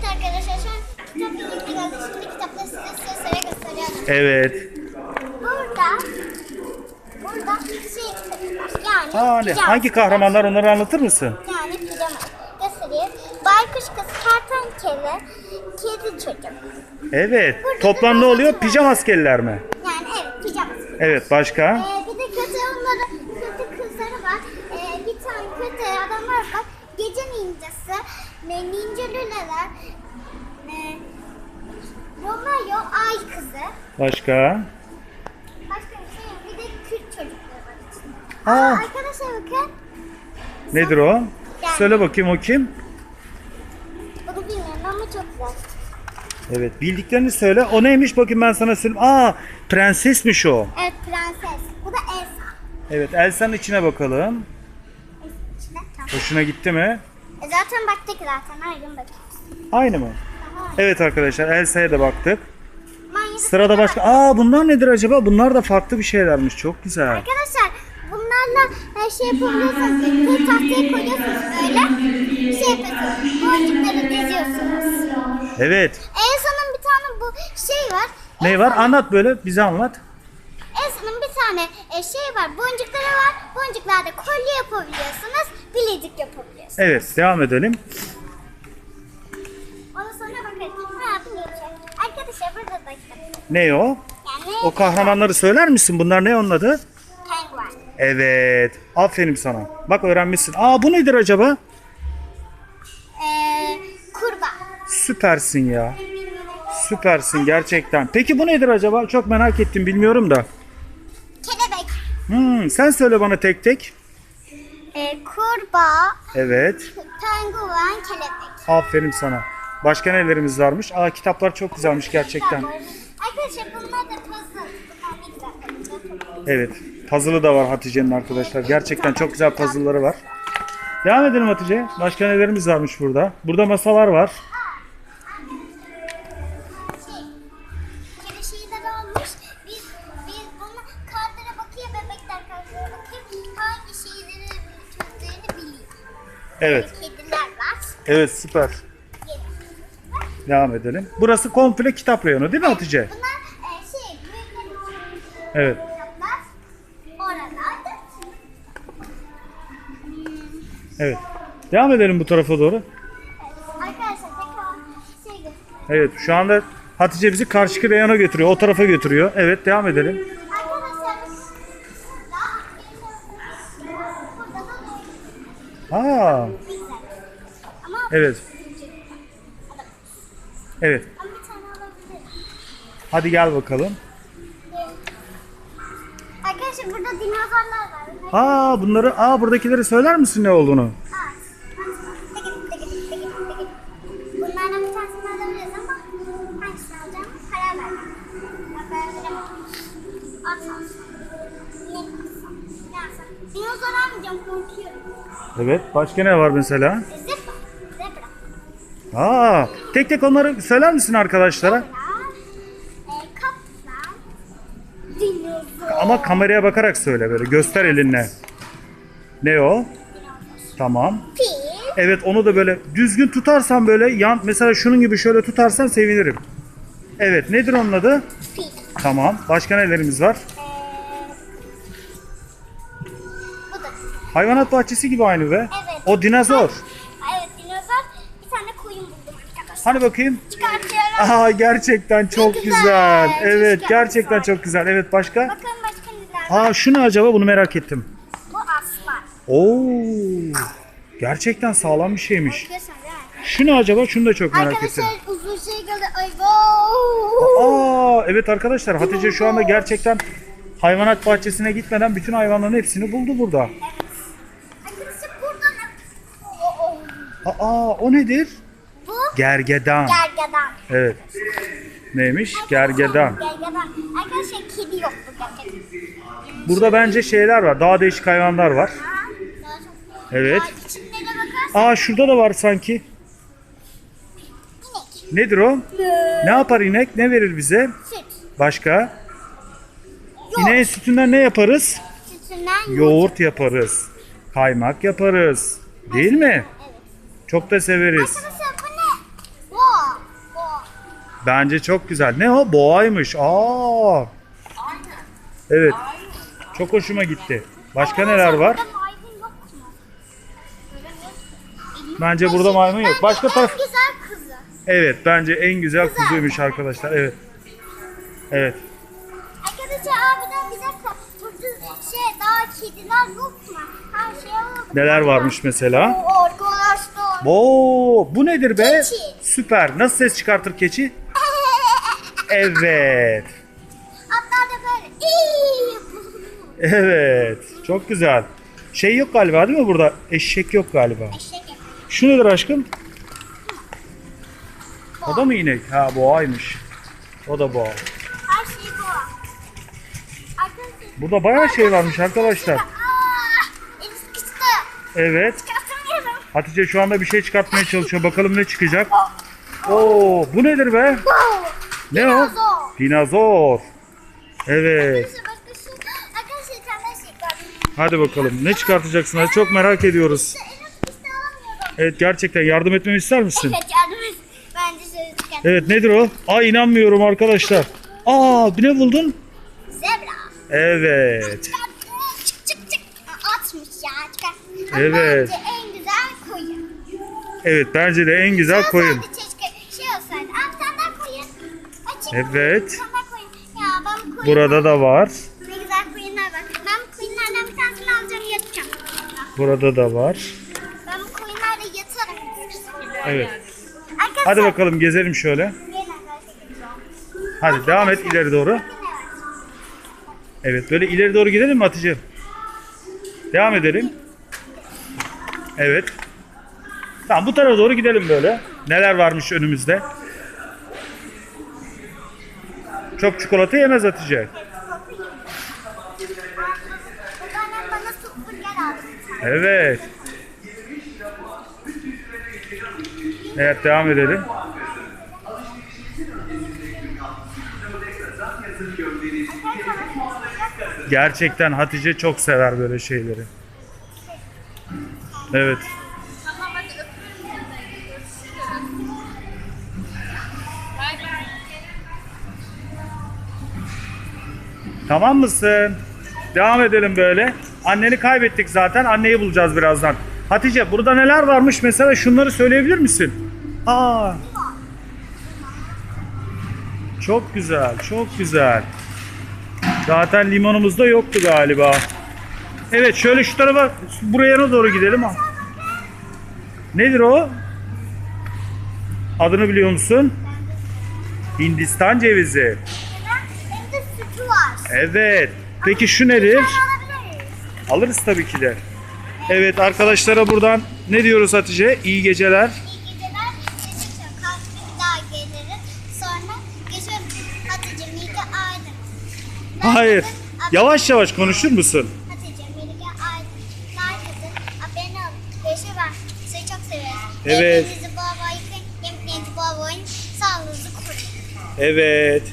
Evet arkadaşlar şu an kitap birlikte geldi. Şimdi kitapları size sıra gösteriyorum. Evet. Burada burada şey kitabı var. Yani Aa, ne? pijama. Hangi kahramanlar onları anlatır mısın? Yani pijama. Göstereyim. Baykuş kız, kertenkele, kedi çocuk. Evet. Toplam ne oluyor? Pijama askerler mi? Yani evet pijama. Evet başka? Ee, bir de kötü onları, kötü kızları var. Ee, bir tane kötü adamlar var. Gece ninjası, ne, ninja lüleler, e, Romeo ay kızı. Başka? Başka bir şey yok. Bir de Kürt çocukları var içinde. Aa, Arkadaşlar bakın. nedir o? Söyle bakayım o kim? Bunu bilmiyorum ama çok güzel. Evet bildiklerini söyle. O neymiş bakayım ben sana söyleyeyim. Aa prensesmiş o. Evet prenses. Bu da Elsa. Evet Elsa'nın içine bakalım. Elsa içinde. Tamam. Hoşuna gitti mi? E zaten baktık zaten. Her gün bakıyoruz. Aynı mı? Evet arkadaşlar Elsa'ya da baktık. Manyak Sırada başka... Aa bunlar nedir acaba? Bunlar da farklı bir şeylermiş. Çok güzel. Arkadaşlar bunlarla her şey yapabiliyorsunuz. Tek tahtaya koyuyorsunuz böyle. Şey yapıyorsunuz. Boncukları diziyorsunuz. Evet. Elsa'nın bir tane bu şey var. Ne var? Anlat böyle. Bize anlat. Elsa'nın bir tane e, şey var. Boncukları var. Boncuklarda kolye yapabiliyorsunuz. Bilezik yapabiliyorsunuz. Evet devam edelim. Ondan sonra bakın. Ha neymiş? Arkadaşlar burada da. Ne o? Yani O kahramanları söyler misin? Bunlar ne onun adı? penguen. Evet. Aferin sana. Bak öğrenmişsin. Aa bu nedir acaba? Ee, kurbağa. Süpersin ya. Süpersin gerçekten. Peki bu nedir acaba? Çok merak ettim bilmiyorum da. Kelebek. Hmm, sen söyle bana tek tek. Ee, kurbağa. Evet. Penguen. Kelebek. Aferin sana. Başka nelerimiz varmış? Aa kitaplar çok güzelmiş gerçekten. Arkadaşlar bunlar da puzzle. Evet. Puzzle'ı da var Hatice'nin arkadaşlar. Gerçekten çok güzel puzzle'ları var. Devam edelim Hatice. Başka nelerimiz varmış burada? Burada masalar var. Evet. Kediler var. Evet süper. Devam edelim. Burası komple kitap reyonu değil mi Hatice? Bunlar e, şey, büyüklerin oynayacak Evet. kitaplar. Oralarda. Evet. Devam edelim bu tarafa doğru. Arkadaşlar tekrar şey göstereyim. Evet şu anda Hatice bizi karşı reyona götürüyor. O tarafa götürüyor. Evet devam edelim. Aa, evet. Evet. Hadi gel bakalım. Arkadaşlar burada dinozorlar var. Aa bunları, aa buradakileri söyler misin ne olduğunu? Evet. Başka ne var mesela? Zebra. Aa, tek tek onları söyler misin arkadaşlara? E. Ama kameraya bakarak söyle böyle. Göster elinle. Ne o? Tamam. Fil. Evet onu da böyle düzgün tutarsan böyle yan mesela şunun gibi şöyle tutarsan sevinirim. Evet nedir onun adı? Fil. Tamam. Başka nelerimiz var? Hayvanat bahçesi gibi aynı be. Evet. O dinozor. Evet dinozor. Bir tane koyun buldum arkadaşlar. Hani bakayım? Çıkartıyorum. Aa gerçekten çok güzel. güzel. Evet Keşke gerçekten yapsaydım. çok güzel. Evet başka? Bakın başka neler var. Aa şu ne acaba bunu merak ettim. Bu aslan. Oo. Gerçekten sağlam bir şeymiş. Bakıyorsun değil mi? Şu ne acaba? Şunu da çok merak ettim. Arkadaşlar uzun şey geldi. Ay wow. Aa evet arkadaşlar Hatice şu anda gerçekten hayvanat bahçesine gitmeden bütün hayvanların hepsini buldu burada. Arkadaşlar burada ne? Oo, oo. Aa o nedir? Bu Gergedan. gergedan. Evet. Neymiş? Gergedan. Gergedan. Arkadaşlar kedi yok bu gergedan. Burada bence şeyler var. Daha değişik hayvanlar var. Ha, daha çok. Evet. Aa, içinde de bakarsan Aa şurada da var sanki. inek. Nedir o? Ne yapar inek? Ne verir bize? Süt. Başka? Yoğurt. İneğin sütünden ne yaparız? Sütünden Yoğurt yaparız. Kaymak yaparız. Değil mi? Çok da severiz. Arkadaşlar bu ne? Wow. Bence çok güzel. Ne o? Boğaymış. Aa. Evet. Çok hoşuma gitti. Başka neler var? Bence burada maymun yok. Başka Bence taraf. Güzel kızı. Evet, bence en güzel kuzuymuş arkadaşlar. Evet. Evet. Arkadaşlar abiden bize turcu şey daha kediler yok mu? Her şey yok. Neler varmış mesela? O arkadaşlar. Oo, bu nedir be? Keçi. Süper. Nasıl ses çıkartır keçi? Evet. Atlar da böyle. Evet. Çok güzel. Şey yok galiba değil mi burada? Eşek yok galiba. Eşek yapıyor. Şu nedir aşkım? O da mı inek? Ha boğaymış. O da boğa. Her şey. Arkadaşlar. Burada bayağı şey varmış arkadaşlar. Aa, elim sıkıştı. Evet. Hatice şu anda bir şey çıkartmaya çalışıyor. Bakalım ne çıkacak. Oo, bu nedir be? Ne o? Dinozor. Dinozor. Evet. Şey. Şey. Hadi bakalım. Ne çıkartacaksın? Hadi çok merak ediyoruz. Alamıyorum. Evet gerçekten yardım etmemi ister misin? Evet yardım et. Ben de şöyle çıkartayım. Evet nedir o? Aa inanmıyorum arkadaşlar. Aa ne buldun? Zebra. Evet. Çık çık çık. Atmış ya çıkar. Evet. Bence en koyun. Evet bence de en güzel koyun. Keşke şey olsaydı. Daha koyun. Açık. Evet. Bir tane daha koyun. Ya ben bu koyun. Burada da var. Ne güzel koyunlar var. Ben bu koyunlardan bir tanesini alacağım yatacağım. Burada da var. Ben bu koyunlarla yatarım. Evet. Arkadaşlar. Hadi bakalım gezelim şöyle. Gelin arkadaşlar. Hadi devam et ileri doğru. Evet böyle ileri doğru gidelim mi Hatice? Devam edelim. Evet. Tamam bu tarafa doğru gidelim böyle. Neler varmış önümüzde? Çok çikolata yemez Hatice. Evet. Evet devam edelim. Gerçekten Hatice çok sever böyle şeyleri. Evet. Tamam mısın? Devam edelim böyle. Anneni kaybettik zaten. Anneyi bulacağız birazdan. Hatice burada neler varmış mesela şunları söyleyebilir misin? Aa. Çok güzel, çok güzel. Zaten limonumuz da yoktu galiba. Evet şöyle şu tarafa buraya doğru gidelim. Nedir o? Adını biliyor musun? Hindistan cevizi. Evet. Peki şu nedir? Alırız tabii ki de. Evet arkadaşlara buradan ne diyoruz Hatice? İyi geceler. İyi geceler. Teşekkür ederim. Kalkıp bir daha gelirim. Sonra geçiyorum. Hatice Milge Aydın. Ben Hayır. kızım, Yavaş yavaş konuşur musun? Hatice Aydın. Abone. Sizi çok. Evet. Evinizi bol bol yıkayın. Yemeğinizi bol bol yiyin. Sağlığınızı koruyun. Evet.